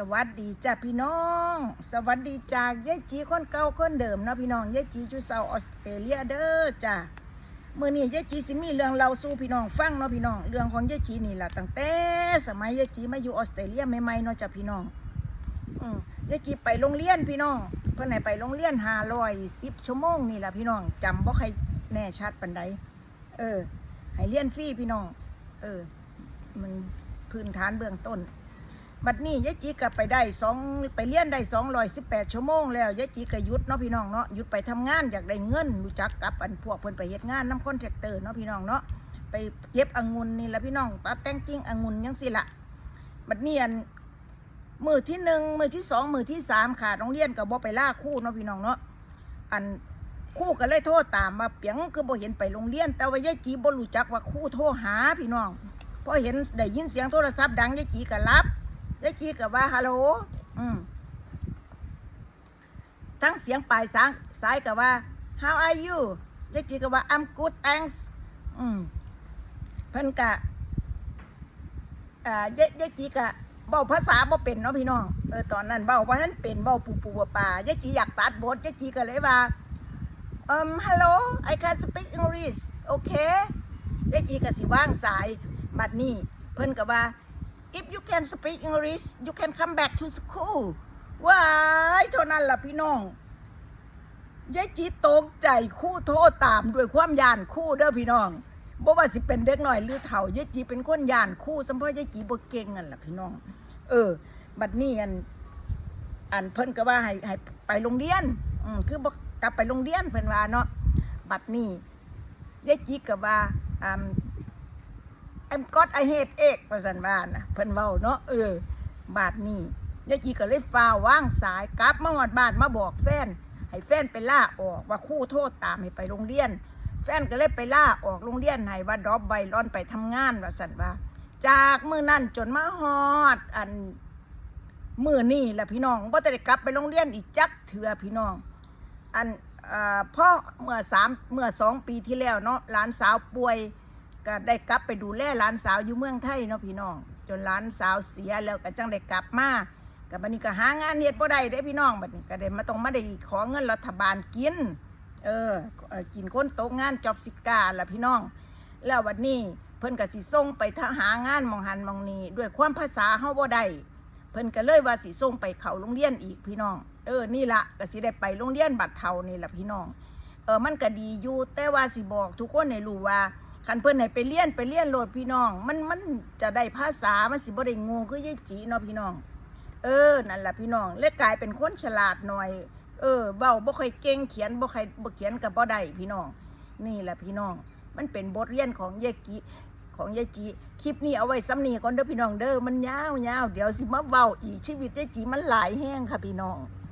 สวัสดีจ้าพี่น้อง สวัสดีจากยายจีคนเก่าคนเดิมนะพี่น้องยายจีจูเซาออสเตรเลียเด้อจ้าเมื่อนี้ยายจีสิมีเรื่องเราสู่พี่น้องฟังเนาะพี่น้องเรื่องของยายจีนี่แหละตั้งแต่สมัยยายจีมาอยู่ออสเตรเลียใหม่ๆเนาะจ้าพี่น้องอืมยายจีไปโรงเรียนพี่น้อง เพิ่นให้ไปโรงเรียนห้าร้อยสิบชั่วโมงนี่แหละพี่น้องจำบ่ใครแน่ชัดปันใดเออให้เรียนฟรีพี่น้อง เออ มันพื้นฐานเบื้องต้น บัดนี้ยายจีก็ไปได้สองไปเรียนได้สองร้อยสิบแปดชั่วโมงแล้วยายจีก็หยุดเนาะพี่น้องเนาะหยุดไปทำงานอยากได้เงินรู้จักกับอันพวกเพิ่นไปเฮ็ดงานน้ำคอนแทคเตอร์เนาะพี่น้องเนาะไปเก็บองุ่นนี่ละพี่น้องตัดแต่งกิ่งองุ่นยังสิละบัดนี้อันมือที่หนึ่งมือที่สองมือที่สามขาดโรงเรียนก็บ่ไปล่าคู่เนาะพี่น้องเนาะอันคู่ก็เลยโทษตามมาเปียงคือบ่เห็นไปโรงเรียน แต่ว่ายายจีบ่รู้จักว่าคู่โทรหาพี่น้องพอเห็นได้ยินเสียงโทรศัพท์ดังยายจีก็รับ ยายจีกับว่าฮัลโหลอืมทั้งเสียงปลายสางสายกับว่า how are you ยายจีกับว่า I'm good thanks อืมเพิ่นกะอ่ายายยายจีกะเบาภาษาบ่เป็นเนาะพี่น้องเออตอนนั้นเบาว่าท่านเป็นเบาปูปูปลาๆยจีอยากตัดบทยายจีก็เลยว่า um hello I can speak English okay ยายจีก็สิว่างสายบัดนี้ เพิ่นก็ว่า if you can speak English you can come back to school ว้ายเท่านั้นล่ะพี่น้องยายจีตกใจคู่โทษตามด้วยความยานคู่เด้อพี่น้องบ่ว่าสิเป็นเด็กหน่อยหรือเฒ่ายายจีเป็นคนยานคู่สมเพราะยายจีบ่เก่งนั่นล่ะพี่น้อง เออ บัดนี้อัน อันเพิ่นก็ว่าให้ให้ไปโรงเรียน อืมคือบ่กลับไปโรงเรียนเพิ่นว่าเนาะบัดนี้ยายจีก็ว่าอื ม I'm got I hate egg ประสันว่านะเพิ่นเว้าเนาะเออบาทนี้ยายจีก็เลยฟ้าวว่างสายกลับมาหอดบ้านมาบอกแฟน ให้แฟนไปล่าออกว่าคู่โทษตามให้ไปโรงเรียน แฟนก็เลยไปล่าออกโรงเรียนให้ว่าดรอปไวรอนไปทำงานว่าสันว่า จากมือนั่นจนมาฮอดอันมือนี่แหละพี่น้องบ่ได้กลับไปโรงเรียนอีกจักเถื่อพี่น้อง อันเอ่อพ่อเมื่อสามเมื่อสองปีที่แล้วเนาะหลานสาวป่วย ก็ได้กลับไปดูแลหลานสาวอยู่เมืองไทยเนาะพี่น้อง จนหลานสาวเสียแล้วก็จังได้กลับมากับบัดนี้ก็หางานเฮ็ดบ่ได้เด้พี่น้องบัดนี้ก็ได้มาต้องมาได้ขอเงินรัฐบาลกิน เออกินคนตกงานจอบสิกาล่ะพี่น้อง แล้ววันนี้เพิ่นก็สิส่งไปทหางานมองหันมองนี้ด้วยความภาษาเฮาบ่ได้เพิ่นก็เลยว่าสิส่งไปเข้าโรงเรียนอีกพี่น้อง เออนี่ละก็สิได้ไปโรงเรียนบัดเฒ่านี่ล่ะพี่น้อง เออมันก็ดีอยู่แต่ว่าสิบอกทุกคนให้รู้ว่า คันเพิ่นให้ไปเรียนไปเรียนโหลดพี่น้อง มันมันจะได้ภาษามันสิบ่ได้งูคือยายจีเนาะพี่น้อง เออนั่นแหละพี่น้องเลยกลายเป็นคนฉลาดหน่อย เออเว้าบ่ค่อยเก่งเขียนบ่ค่อยบ่เขียนก็บ่ได้พี่น้อง นี่แหละพี่น้อง มันเป็นบทเรียนของยายกีของยายจีคลิปนี้เอาไว้ซ้ำนี้ก่อนเด้อพี่น้องเด้อมันยาวยาวเดี๋ยวสิมาเว้าอีกชีวิตยายจีมันหลายแห้งค่ะพี่น้อง